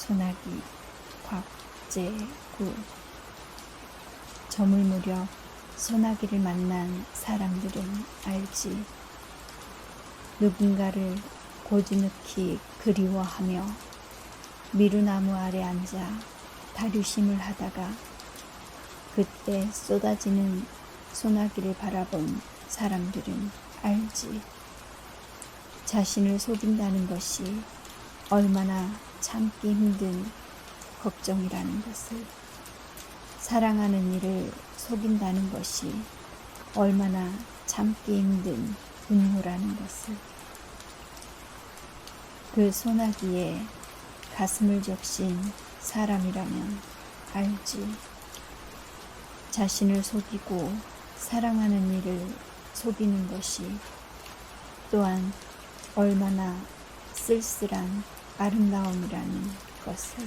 소나기 곽재구 저물 무렵 소나기를 만난 사람들은 알지 누군가를 고즈넉히 그리워하며 미루나무 아래 앉아 다류심을 하다가 그때 쏟아지는 소나기를 바라본 사람들은 알지. 자신을 속인다는 것이 얼마나 참기 힘든 걱정이라는 것을, 사랑하는 이를 속인다는 것이 얼마나 참기 힘든 분노라는 것을, 그 소나기에 가슴을 적신 사람이라면 알지. 자신을 속이고 사랑하는 이를 속이는 것이 또한 얼마나 쓸쓸한 아름다움이라는 것을